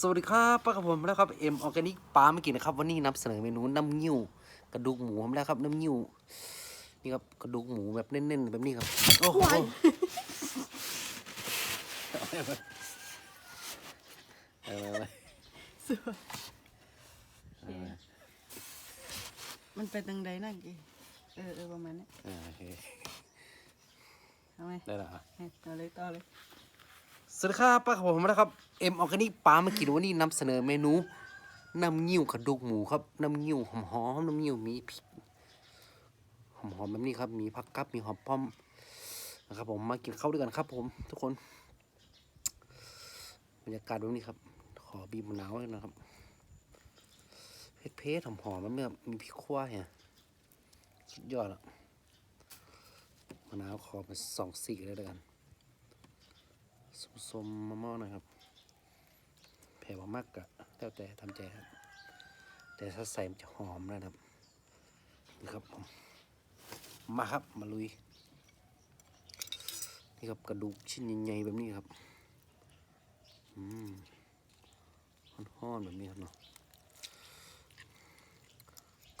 สวัสดีครับป้ากับผมแล้วครับเอ็มออร์แกนิกปลาไม่กินนะครับ วันนี้นำเสนอเมนูน้ำยิ้วกระดูกหมูผมแล้วครับน้ำยิ้วนี่ครับกระดูกหมูแบบเน้นๆแบบนี้ครับโอ้โหเอาไปเอาไปมันเป็นตังใดนั่นกี่เออเออประมาณนี้อ่าโอเคเอาไหมได้แล้วอะให้ต่อเลยต่อเลย สวัสดีครับป้ากับผมแล้วครับเอ็มออร์แกนิกปลาม่กินวันนี้นำเสนอเมนูน้ำยิ้วกระดูกหมูครับน้ำยิ้วหอมๆน้ำยิ้วมีพริกหอมๆแบบนี้ครับมีผักกับมีหอมป้อมนะครับ ผมมากินข้าวด้วยกันครับ ผม ทุกคนบรรยากาศแบบนี้ครับ ขอบีบมะนาวเลยนะครับเพชรๆหอมๆมันแบบมีพริกขั่วเนี่ยสุดยอดอะมะนาวขอมาสองสีเลยแล้วกัน ส้มๆมะม่วงหนะครับ แผ่ว่ามากกะแล้วแต่ทำใจครับ แต่ถ้าใส่มันจะหอมนะครับนี่ครับผมมาครับมาลุย นี่ครับกระดูกชิ้นใหญ่ๆแบบนี้ครับ อืมห้อนๆแบบนี้ครับเนาะ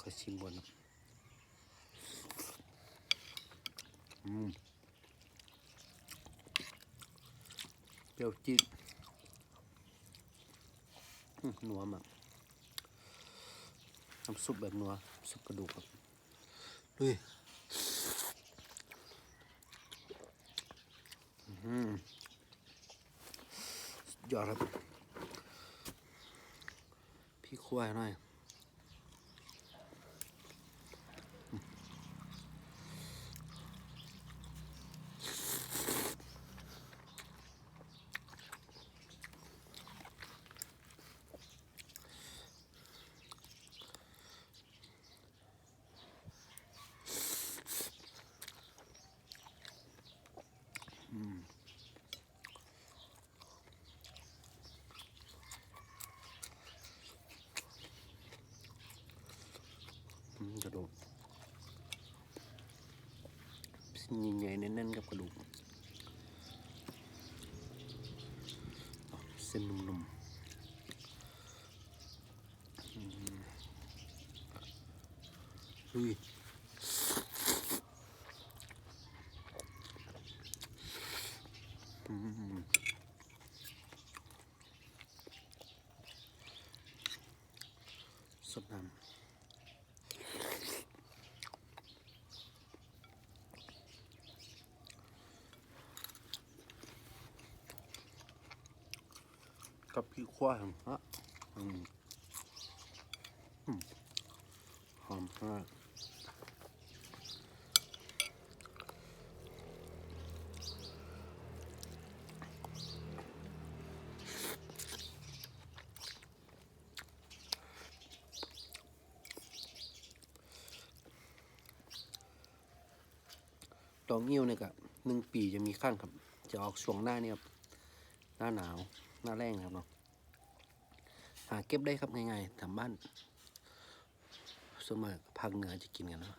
ขอชิมก่อนนะอืม เปรี้ยวจี๊ดอืมนัวมากน้ำซุปแบบนัวซุปกระดูกครับลุยอืมสุดยอดครับ พี่ควายหน่อย ดูกชิ้นใหญ่ๆแน่นๆกับกระดูกเส้นนุ่มๆอืมลุยอืมสดน้ำ กับพี่ควายของฮะอืมอืมหอมมากดอกงิ้วเนี่ยกับหนึ่งปีจะมีข้างครับ จะออกช่วงหน้าเนี่ยครับ หน้าหนาว หน้าแรงครับเนาะหาเก็บได้ครับง่ายๆทำบ้านส่วนมากภาคเหนือจะกินกันเนาะ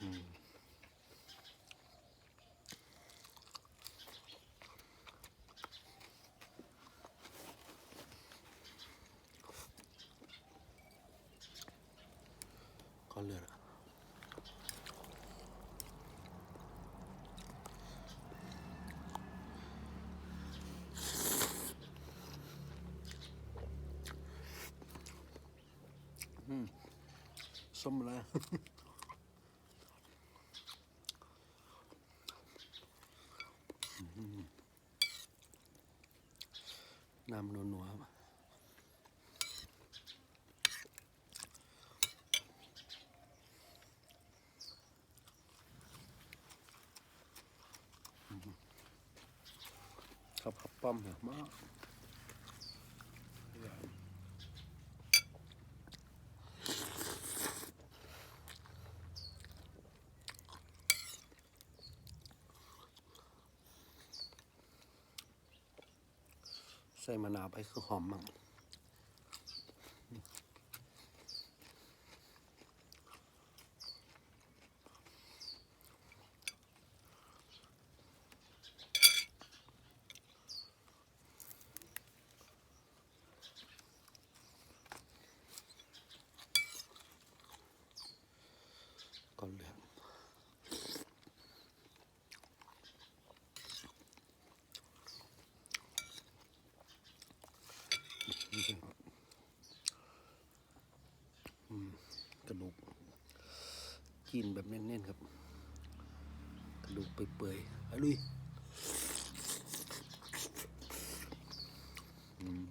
อืมก็เลือด สมอะไรอืมน้ำนัวๆครับครับขับป้อมเหรอมาก ใส่มะนาวไปคือหอมมาก กินแบบแน่นๆครับ กระดูกเปื่อยๆอาลุยอืม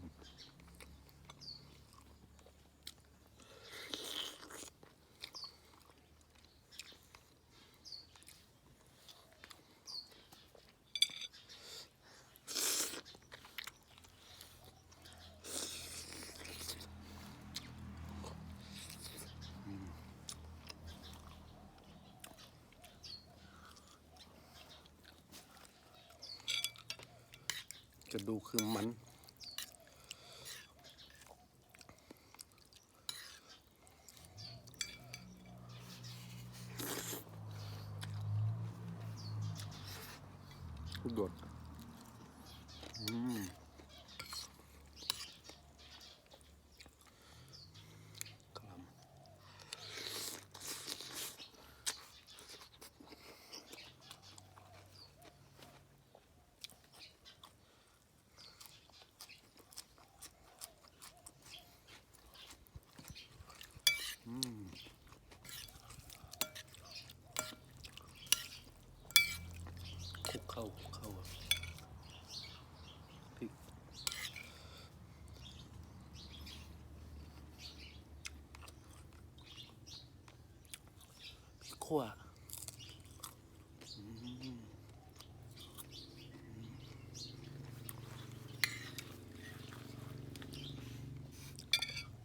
กระดูกคือมัน โดดอืมกลัมอืมคลุกเข้าคลุกเข้าครับ พริก พริกขั่ว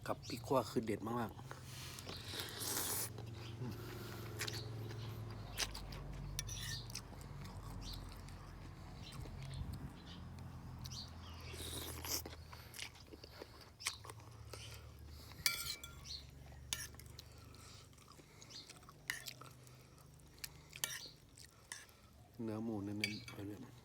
กับพริกขั่วคือเด็ดมากๆ เนื้อหมูเน้นๆ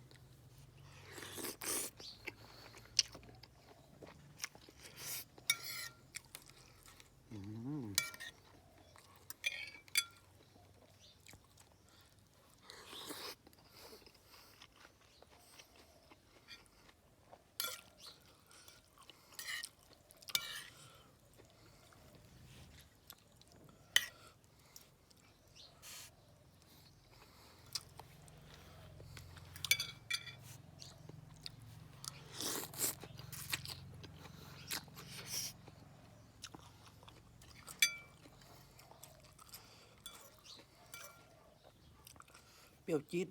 รี้ยวจี๊ด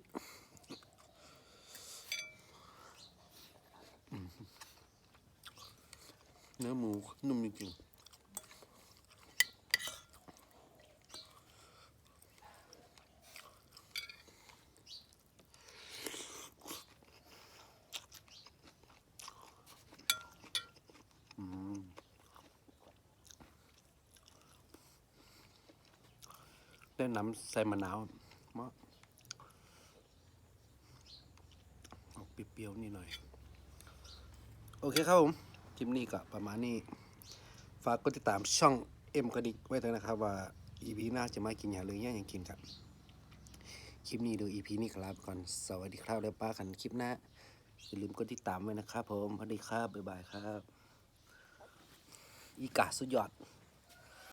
เนื้อหมูนุ่มจริงๆได้น้ำใส่มะนาวมากออกเป รี้ยวนี่หน่อย โอเคครับผมคลิปนี้ก็ประมาณนี้ ฝากกดติดตามช่องเอ็มกระดิกไว้ด้วยนะครับ ว่า EP หน้าจะมากินอย่างหรือยังยังกินครับคลิปนี้ดู EP นี้ครับก่อนสวัสดีครับแล้วป้ากันคลิปหน้าอย่าลืมกดติดตามไว้นะครับผมสวัสดีครับบ๊ายบายครับ อีกาสุดยอด